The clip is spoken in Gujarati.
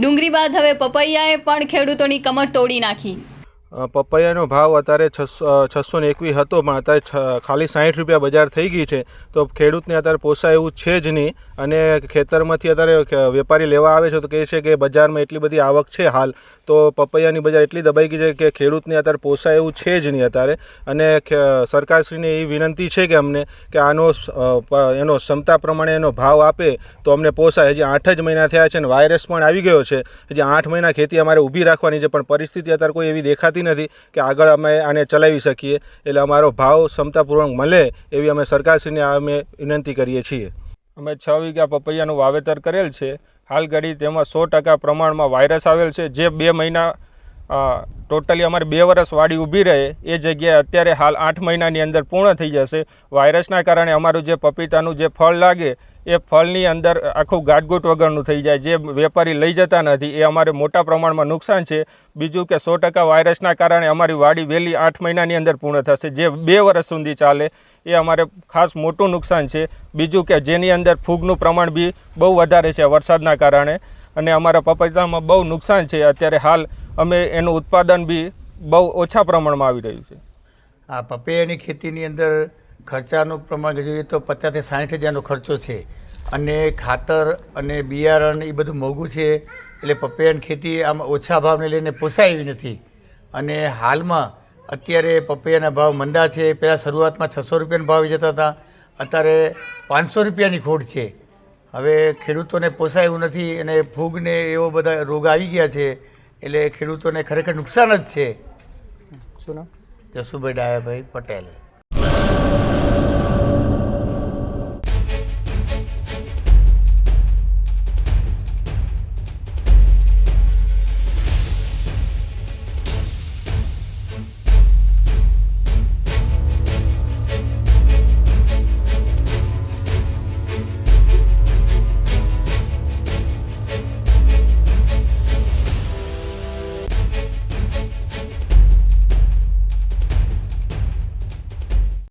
ડુંગળી બાદ હવે પપૈયાએ પણ ખેડૂતોની કમર તોડી નાખી. પપૈયાનો ભાવ અત્યારે છસો ને એકવીસ હતો, પણ અત્યારે ખાલી સાઠ રૂપિયા બજાર થઈ ગઈ છે. તો ખેડૂતને અત્યારે પોસાય એવું છે જ નહીં. અને ખેતરમાંથી અત્યારે વેપારી લેવા આવે છે તો કહે છે કે બજારમાં એટલી બધી આવક છે હાલ. તો પપૈયાની બજાર એટલી દબાઈ ગઈ છે કે ખેડૂતને અત્યારે પોસાય એવું છે જ નહીં અત્યારે. અને સરકારશ્રીને એ વિનંતી છે કે અમને કે આનો એનો ક્ષમતા પ્રમાણે એનો ભાવ આપે તો અમને પોસાય. હજી આઠ જ મહિના થયા છે અને વાયરસ પણ આવી ગયો છે. હજી આઠ મહિના ખેતી અમારે ઊભી રાખવાની છે, પણ પરિસ્થિતિ અત્યારે કોઈ એવી દેખાતી નથી કે આગળ અમે આને ચલાવી શકીએ. એટલે અમારો ભાવ ક્ષમતાપૂર્વક મળે એવી અમે સરકારશ્રીને અમે વિનંતી કરીએ છીએ. અમે છ વીઘા પપૈયાનું વાવેતર કરેલ છે. હાલ ઘડી તેમાં સો ટકા પ્રમાણમાં વાયરસ આવેલ છે. જે બે મહિના ટોટલી અમારે બે વર્ષ વાડી ઊભી રહે, એ જગ્યાએ અત્યારે હાલ આઠ મહિનાની અંદર પૂર્ણ થઈ જશે. વાયરસના કારણે અમારું જે પપીતાનું જે ફળ લાગે એ ફળની અંદર આખું ગાટગૂટ વગરનું થઈ જાય. જે વેપારી લઈ જતા નથી, એ અમારે મોટા પ્રમાણમાં નુકસાન છે. બીજું કે સો ટકા વાયરસના કારણે અમારી વાડી વહેલી આઠ મહિનાની અંદર પૂર્ણ થશે. જે બે વર્ષ સુધી ચાલે, એ અમારે ખાસ મોટું નુકસાન છે. બીજું કે જેની અંદર ફૂગનું પ્રમાણ બી બહુ વધારે છે વરસાદના કારણે, અને અમારા પપૈતામાં બહુ નુકસાન છે. અત્યારે હાલ અમે એનું ઉત્પાદન બી બહુ ઓછા પ્રમાણમાં આવી રહ્યું છે. આ પપૈયાની ખેતીની અંદર ખર્ચાનું પ્રમાણ જોઈએ તો પચાસથી સાઠ હજારનો ખર્ચો છે. અને ખાતર અને બિયારણ એ બધું મોંઘું છે. એટલે પપૈયાની ખેતી આમ ઓછા ભાવને લઈને પોસાય એવી નથી. અને હાલમાં અત્યારે પપૈયાના ભાવ મંદા છે. પહેલાં શરૂઆતમાં છસો રૂપિયાનો ભાવ જતા હતા. અત્યારે પાંચસો રૂપિયાની ખોટ છે. હવે ખેડૂતોને પોસાય એવું નથી અને ફૂગને એવો બધા રોગ આવી ગયા છે. એટલે ખેડૂતોને ખરેખર નુકસાન જ છે. શું નામ? જસુભાઈ ડાયાભાઈ પટેલ.